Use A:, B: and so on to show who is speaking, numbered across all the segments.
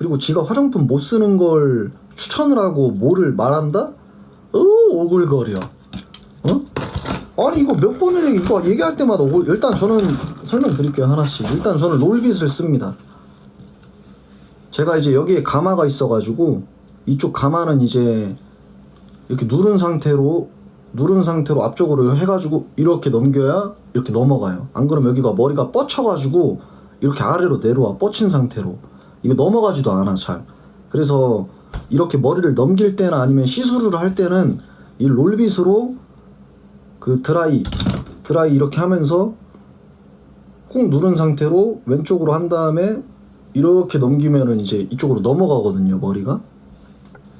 A: 그리고 지가 화장품 못 쓰는 걸 추천을 하고 뭐를 말한다? 어 오글거려. 어? 아니 이거 몇 번을 얘기 이거 얘기할 때마다 오글 일단 저는 설명드릴게요 하나씩. 일단 저는 롤빗을 씁니다. 제가 이제 여기에 가마가 있어가지고 이쪽 가마는 이제 이렇게 누른 상태로 누른 상태로 앞쪽으로 해가지고 이렇게 넘겨야 이렇게 넘어가요. 안 그러면 여기가 머리가 뻗쳐가지고 이렇게 아래로 내려와 뻗친 상태로 이거 넘어가지도 않아 잘. 그래서 이렇게 머리를 넘길 때나 아니면 시술을 할 때는 이 롤빗으로 그 드라이 드라이 이렇게 하면서 꾹 누른 상태로 왼쪽으로 한 다음에 이렇게 넘기면은 이제 이쪽으로 넘어가거든요 머리가.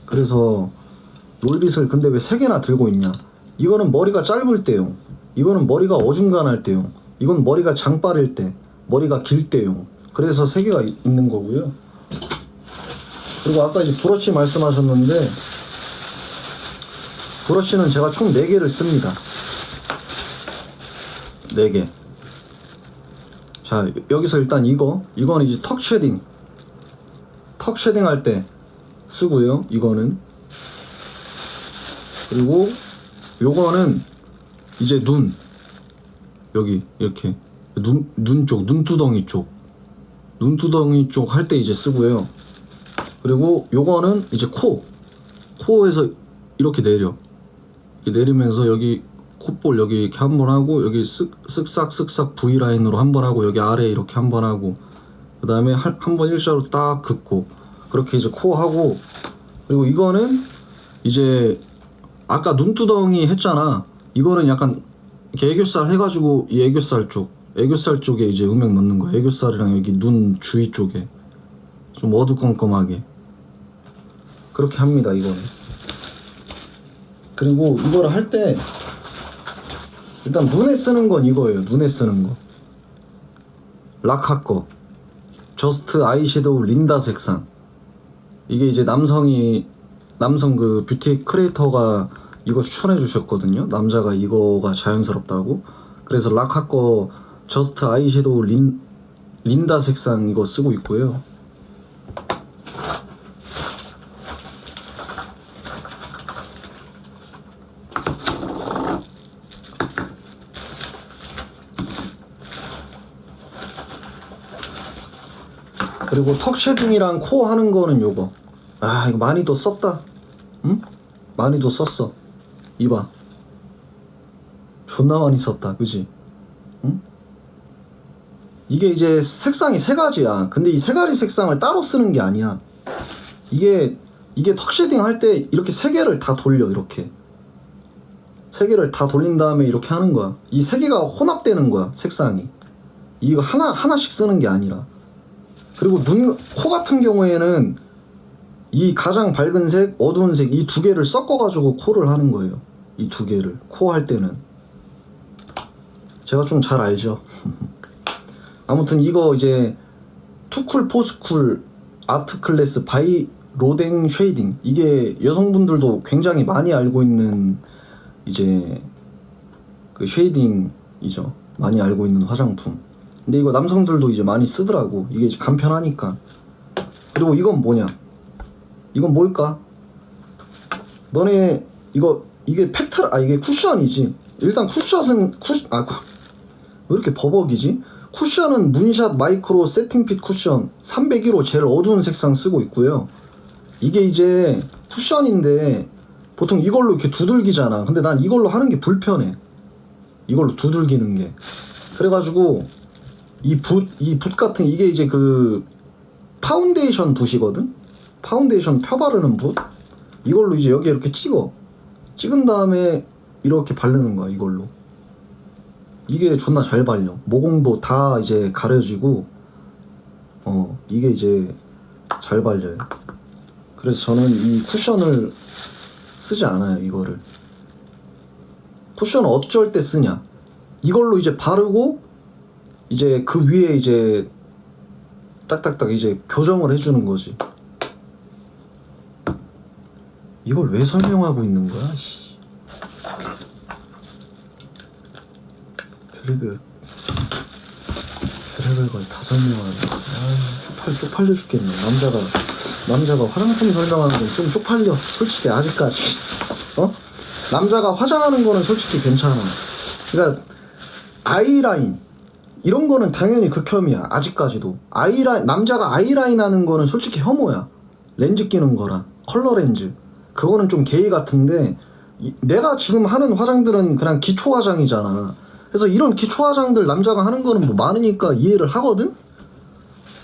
A: 그래서 롤빗을 근데 왜 세 개나 들고 있냐? 이거는 머리가 짧을 때용. 이거는 머리가 어중간할 때용. 이건 머리가 장빠를 때, 머리가 길 때용. 그래서 세 개가 이- 있는 거고요. 그리고 아까 이제 브러쉬 말씀하셨는데 브러쉬는 제가 총 4개를 씁니다. 4개. 자, 여기서 일단 이거, 이거는 이제 턱 쉐딩. 턱 쉐딩 할 때 쓰고요. 이거는 그리고 요거는 이제 눈 여기 이렇게 눈 눈 쪽 눈두덩이 쪽 눈두덩이 쪽 할 때 이제 쓰고요. 그리고 요거는 이제 코 코에서 이렇게 내려. 이렇게 내리면서 여기 콧볼 여기 이렇게 한 번 하고 여기 쓱 쓱싹 쓱싹 V 라인으로 한 번 하고 여기 아래 이렇게 한 번 하고 그 다음에 한 번 일자로 딱 긋고 그렇게 이제 코 하고 그리고 이거는 이제 아까 눈두덩이 했잖아. 이거는 약간 이렇게 애교살 해가지고 이 애교살 쪽 애교살 쪽에 이제 음영 넣는 거야. 애교살이랑 여기 눈 주위 쪽에. 좀 어두컴컴하게. 그렇게 합니다 이거는. 그리고 이거를 할때 일단 눈에 쓰는 건 이거예요 눈에 쓰는 거. 라카 거 저스트 아이섀도우 린다 색상. 이게 이제 남성이 남성 그 뷰티 크리에이터가 이거 추천해 주셨거든요. 남자가 이거가 자연스럽다고. 그래서 라카 거 저스트 아이섀도우 린 린다 색상 이거 쓰고 있고요 그리고 턱 쉐딩이랑 코 하는 거는 요거. 아, 이거 많이도 썼다. 응? 많이도 썼어. 이봐. 존나 많이 썼다. 그지? 응? 이게 이제 색상이 세 가지야. 근데 이 세 가지 색상을 따로 쓰는 게 아니야. 이게, 이게 턱 쉐딩 할 때 이렇게 세 개를 다 돌려, 이렇게. 세 개를 다 돌린 다음에 이렇게 하는 거야. 이 세 개가 혼합되는 거야, 색상이. 이거 하나, 하나씩 쓰는 게 아니라. 그리고 눈, 코 같은 경우에는 이 가장 밝은 색, 어두운 색 이 두 개를 섞어가지고 코를 하는 거예요. 이 두 개를. 코 할 때는. 제가 좀 잘 알죠. 아무튼 이거 이제 투쿨 포스쿨 아트 클래스 바이 로댕 쉐이딩. 이게 여성분들도 굉장히 많이 알고 있는 이제 그 쉐이딩이죠. 많이 알고 있는 화장품. 근데 이거 남성들도 이제 많이 쓰더라고. 이게 간편하니까. 그리고 이건 뭐냐? 이건 뭘까? 너네 이거 이게 팩트 아 이게 쿠션이지. 일단 쿠션은 쿠아 왜 이렇게 버벅이지? 쿠션은 문샷 마이크로 세팅핏 쿠션 301호 제일 어두운 색상 쓰고 있고요. 이게 이제 쿠션인데 보통 이걸로 이렇게 두들기잖아. 근데 난 이걸로 하는 게 불편해. 이걸로 두들기는 게. 그래가지고 이 붓, 이붓 같은 이게 이제 그 파운데이션 붓이거든? 파운데이션 펴 바르는 붓? 이걸로 이제 여기 이렇게 찍어. 찍은 다음에 이렇게 바르는 거야, 이걸로. 이게 존나 잘 발려. 모공도 다 이제 가려지고, 어, 이게 이제 잘 발려요. 그래서 저는 이 쿠션을 쓰지 않아요, 이거를. 쿠션은 어쩔 때 쓰냐? 이걸로 이제 바르고, 이제 그 위에 이제 딱딱딱 이제 교정을 해주는 거지. 이걸 왜 설명하고 있는 거야? 씨. 별의별 별의별 걸다 설명하네. 아, 쪽팔 쪽팔려 죽겠네. 남자가 남자가 화장품 설명하는 건 좀 쪽팔려. 솔직히 아직까지. 어? 남자가 화장하는 거는 솔직히 괜찮아. 그러니까 아이라인 이런 거는 당연히 극혐이야. 아직까지도. 아이라인 남자가 아이라인 하는 거는 솔직히 혐오야. 렌즈 끼는 거랑 컬러 렌즈. 그거는 좀 게이 같은데 이- 내가 지금 하는 화장들은 그냥 기초 화장이잖아. 그래서 이런 기초 화장들 남자가 하는 거는 뭐 많으니까 이해를 하거든.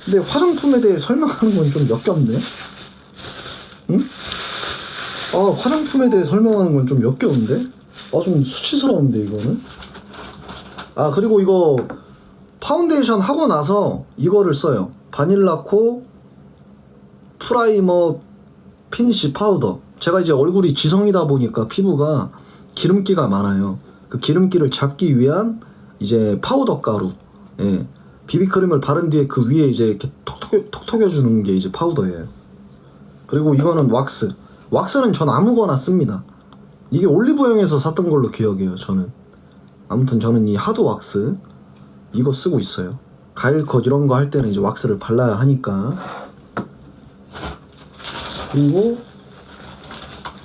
A: 근데 화장품에 대해 설명하는 건 좀 역겹네. 응? 아 화장품에 대해 설명하는 건 좀 역겨운데? 아 좀 수치스러운데 이거는? 아 그리고 이거 파운데이션 하고 나서 이거를 써요. 바닐라코 프라이머 피니시 파우더. 제가 이제 얼굴이 지성이다 보니까 피부가 기름기가 많아요. 그 기름기를 잡기 위한 이제 파우더 가루. 예. 비비크림을 바른 뒤에 그 위에 이제 이렇게 톡톡 톡톡여 주는 게 이제 파우더예요. 그리고 이거는 왁스. 왁스는 전 아무거나 씁니다. 이게 올리브영에서 샀던 걸로 기억해요. 저는. 아무튼 저는 이 하드 왁스 이거 쓰고 있어요. 가일 컷 이런 거 할 때는 이제 왁스를 발라야 하니까. 그리고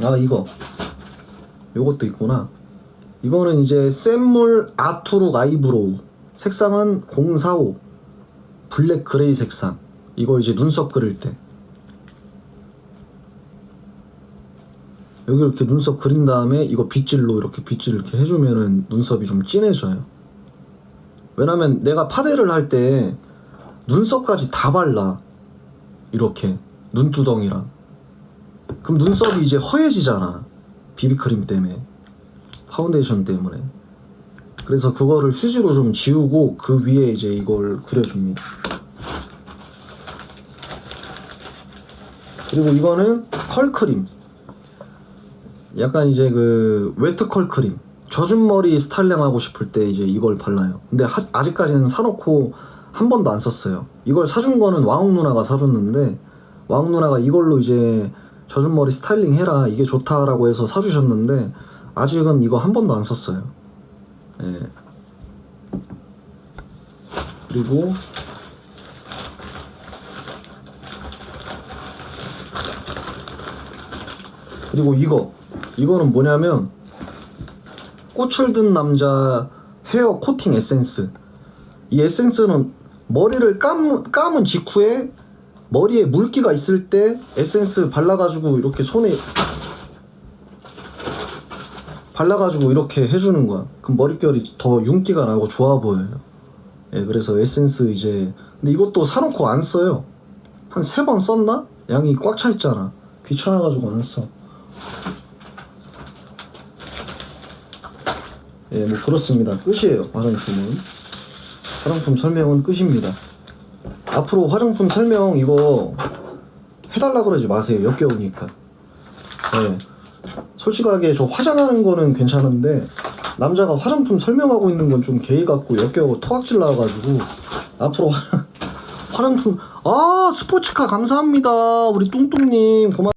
A: 아 이거 요것도 있구나. 이거는 이제 샘물 아투룩 아이브로우 색상은 045 블랙 그레이 색상. 이거 이제 눈썹 그릴 때. 여기 이렇게 눈썹 그린 다음에 이거 빗질로 이렇게 빗질 이렇게 해주면은 눈썹이 좀 진해져요. 왜냐면 내가 파데를 할 때 눈썹까지 다 발라. 이렇게. 눈두덩이랑. 그럼 눈썹이 이제 허해지잖아. 비비크림 때문에 파운데이션 때문에. 그래서 그거를 휴지로 좀 지우고 그 위에 이제 이걸 그려줍니다. 그리고 이거는 컬크림. 약간 이제 그 웨트 컬크림. 젖은 머리 스타일링 하고 싶을 때 이제 이걸 발라요. 근데 하- 아직까지는 사놓고 한 번도 안 썼어요. 이걸 사준 거는 와웅 누나가 사줬는데 와웅 누나가 이걸로 이제 젖은 머리 스타일링 해라 이게 좋다라고 해서 사주셨는데 아직은 이거 한 번도 안 썼어요. 예. 그리고 그리고 이거. 이거는 뭐냐면 꽃을 든 남자 헤어 코팅 에센스. 이 에센스는 머리를 감, 감은 직후에 머리에 물기가 있을 때 에센스 발라가지고 이렇게 손에 발라가지고 이렇게 해주는 거야 그럼 머릿결이 더 윤기가 나고 좋아 보여요 예, 그래서 에센스 이제 근데 이것도 사놓고 안 써요 한 세 번 썼나? 양이 꽉 차 있잖아 귀찮아가지고 안 써. 예, 뭐 그렇습니다. 끝이에요. 화장품은 화장품 설명은 끝입니다. 앞으로 화장품 설명 이거 해달라 그러지 마세요. 역겨우니까. 예. 솔직하게 저 화장하는 거는 괜찮은데 남자가 화장품 설명하고 있는 건 좀 게이 같고 역겨워 토악질 나와가지고 앞으로 화- 화장품 아 스포츠카 감사합니다 우리 뚱뚱님 고맙.